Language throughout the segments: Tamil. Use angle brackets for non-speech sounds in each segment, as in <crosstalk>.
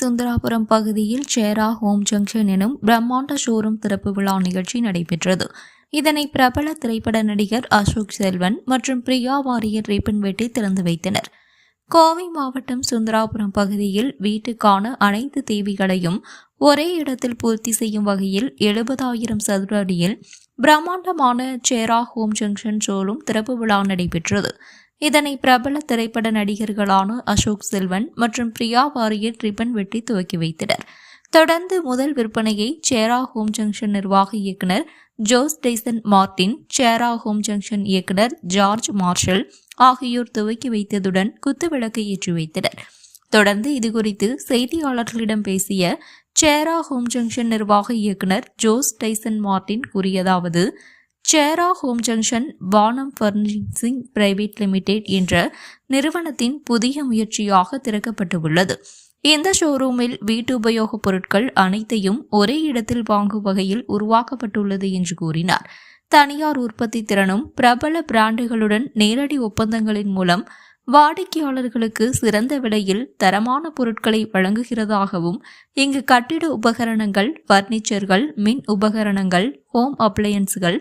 சுந்தராபுரம் பகுதியில் சேரா ஹோம் ஜங்ஷன் எனும் பிரம்மாண்ட ஷோரூம் திறப்பு விழா நிகழ்ச்சி நடைபெற்றது. இதனை பிரபல திரைப்பட நடிகர் அசோக் செல்வன் மற்றும் பிரியா வாரியர் ரிப்பன் திறந்து வைத்தனர். கோவை மாவட்டம் சுந்தராபுரம் பகுதியில் வீட்டுக்கான அனைத்து தேவைகளையும் ஒரே இடத்தில் பூர்த்தி செய்யும் வகையில் எழுபதாயிரம் சதுர அடியில் பிரம்மாண்டமான சேரா ஹோம் ஜங்ஷன் ஷோரூம் திறப்பு விழா நடைபெற்றது. இதனை பிரபல திரைப்பட நடிகர்களான அசோக் செல்வன் மற்றும் பிரியா வாரியர் ரிப்பன் வெட்டி துவக்கி வைத்தனர். தொடர்ந்து முதல் விற்பனையை சேரா ஹோம் ஜங்ஷன் நிர்வாக இயக்குனர் ஜோஸ் டெய்சன் மார்டின் சேரா ஹோம் ஜங்ஷன் இயக்குனர் ஜார்ஜ் மார்ஷல் ஆகியோர் துவக்கி வைத்ததுடன் குத்துவிளக்கை ஏற்றி வைத்தனர். தொடர்ந்து இதுகுறித்து செய்தியாளர்களிடம் பேசிய சேரா ஹோம் ஜங்ஷன் நிர்வாக இயக்குனர் ஜோஸ் டைசன் மார்டின் கூறியதாவது சேரா ஹோம் ஜங்ஷன் வானம் ஃபர்னிசிங் பிரைவேட் லிமிடெட் என்ற நிறுவனத்தின் புதிய முயற்சியாக திறக்கப்பட்டுள்ளது. இந்த ஷோரூமில் வீட்டு உபயோகப் பொருட்கள் அனைத்தையும் ஒரே இடத்தில் வாங்கும் வகையில் உருவாக்கப்பட்டுள்ளது என்று கூறினார். தனியார் உற்பத்தி திறனும் பிரபல பிராண்டுகளுடன் நேரடி ஒப்பந்தங்களின் மூலம் வாடிக்கையாளர்களுக்கு சிறந்த விலையில் தரமான பொருட்களை வழங்குகிறதாகவும் இங்கு கட்டிட உபகரணங்கள் பர்னிச்சர்கள் மின் உபகரணங்கள் ஹோம் அப்ளையன்ஸ்கள்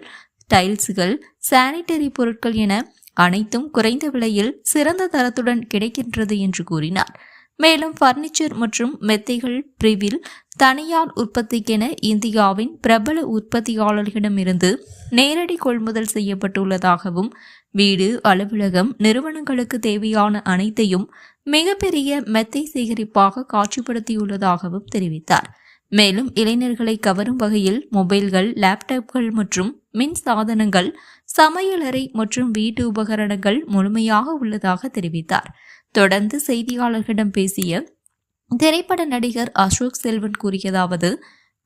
டைல்ஸுகள் சானிட்டரி பொருட்கள் என அனைத்தும் குறைந்த விலையில் சிறந்த தரத்துடன் கிடைக்கின்றது என்று கூறினார். மேலும் பர்னிச்சர் மற்றும் மெத்தைகள் பிரிவில் தனியார் உற்பத்திக்கென இந்தியாவின் பிரபல உற்பத்தியாளர்களிடமிருந்து நேரடி கொள்முதல் செய்யப்பட்டுள்ளதாகவும் வீடு அலுவலகம் நிறுவனங்களுக்கு தேவையான அனைத்தையும் மிகப்பெரிய மெத்தை சேகரிப்பாக காட்சிப்படுத்தியுள்ளதாகவும் தெரிவித்தார். மேலும் இளைஞர்களை கவரும் வகையில் மொபைல்கள் லேப்டாப்கள் மற்றும் மின் சாதனங்கள் சமையலறை மற்றும் வீட்டு உபகரணங்கள் முழுமையாக உள்ளதாக தெரிவித்தார். தொடர்ந்து செய்தியாளர்களிடம் பேசிய திரைப்பட நடிகர் அசோக் செல்வன் கூறியதாவது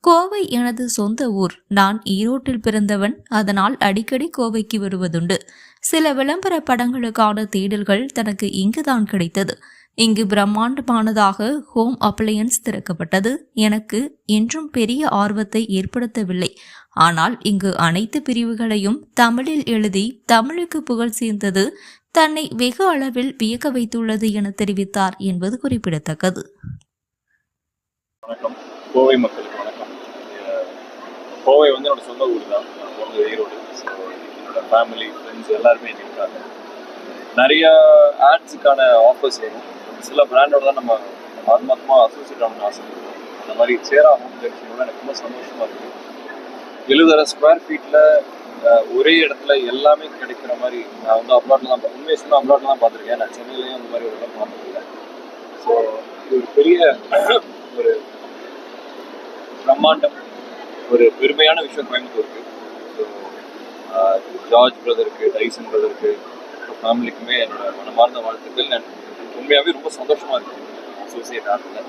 கோவை எனது சொந்த ஊர். நான் ஈரோட்டில் பிறந்தவன். அதனால் அடிக்கடி கோவைக்கு வருவதுண்டு. சில விளம்பர படங்களுக்கான தேடல்கள் தனக்கு இங்குதான் கிடைத்தது. இங்கு பிரம்மாண்டமானதாக ஹோம் அப்ளையன்ஸ் திறக்கப்பட்டது. எனக்கு என்றும் பெரிய ஆர்வத்தை ஏற்படுத்தவில்லை. ஆனால் இங்கு அனைத்து பிரிவுகளையும் தமிழில் எழுதி தமிழுக்கு புகழ் சேர்ந்தது தன்னை வெகு அளவில் வியக்க வைத்துள்ளது என தெரிவித்தார் என்பது குறிப்பிடத்தக்கது. வணக்கம். கோவை மக்களுக்கு வணக்கம். கோவை வந்து என்னோட சொந்த ஊர் தான். நான் ஈரோடு. ஸோ என்னோட ஃபேமிலி ஃப்ரெண்ட்ஸ் எல்லாருமே இருக்காங்க. நிறைய ஆட்ஸுக்கான ஆஃபர்ஸ் வரும் சில பிராண்டோட தான் நம்ம ஆத்மாத்மா அசோசியேட் ஆகணும்னு ஆசைப்படுறோம் அந்த மாதிரி சேரா ஹோம் ஜங்ஷனோட எனக்கு ரொம்ப சந்தோஷமா இருக்கு. எழுபதாயிரம் ஸ்கொயர் ஃபீட்டில் ஒரே இடத்துல எல்லாமே கிடைக்கிற மாதிரி நான் வந்து அப்ராட்ல தான் உண்மையை சொன்னால் அப்ராட்ல தான் பார்த்துருக்கேன். நான் சென்னையிலையும் அந்த மாதிரி ஒரு இடம் பார்த்ததில்லை ஸோ இது ஒரு பெரிய <coughs> ஒரு பிரம்மாண்டம் ஒரு பெருமையான விஷயம் கோயம்புத்தூருக்கு. ஸோ ஜார்ஜ் பிரதருக்கு டைசன் பிரதருக்கு ஃபேமிலிக்குமே என்னோட மனமார்ந்த வாழ்த்துக்கள். நான் உண்மையாகவே ரொம்ப சந்தோஷமா இருக்கு. அசோசியேட் ஆனதுல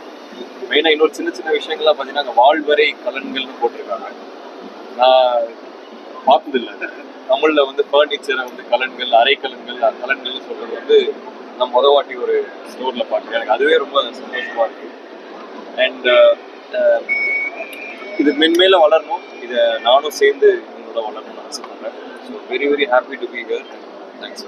மெயினாக இன்னொரு சின்ன சின்ன விஷயங்கள்லாம் பார்த்தீங்கன்னா வாழ்வரை கலன்கள்னு போட்டிருக்காங்க. நான் பார்த்ததில்லை. தமிழில் வந்து ஃபர்னிச்சரை வந்து கலன்கள் அரை கலன்கள் கலன்கள்னு சொல்றது வந்து நான் முத வாட்டி ஒரு ஸ்டோரில் பார்த்தேன். எனக்கு அதுவே ரொம்ப சந்தோஷமா இருக்கு. அண்ட் இது மென்மேல வளரணும். இதை நானும் சேர்ந்து என்னோட வளரணும்னு ஆசைப்படுறேன். So very very happy to be here thanks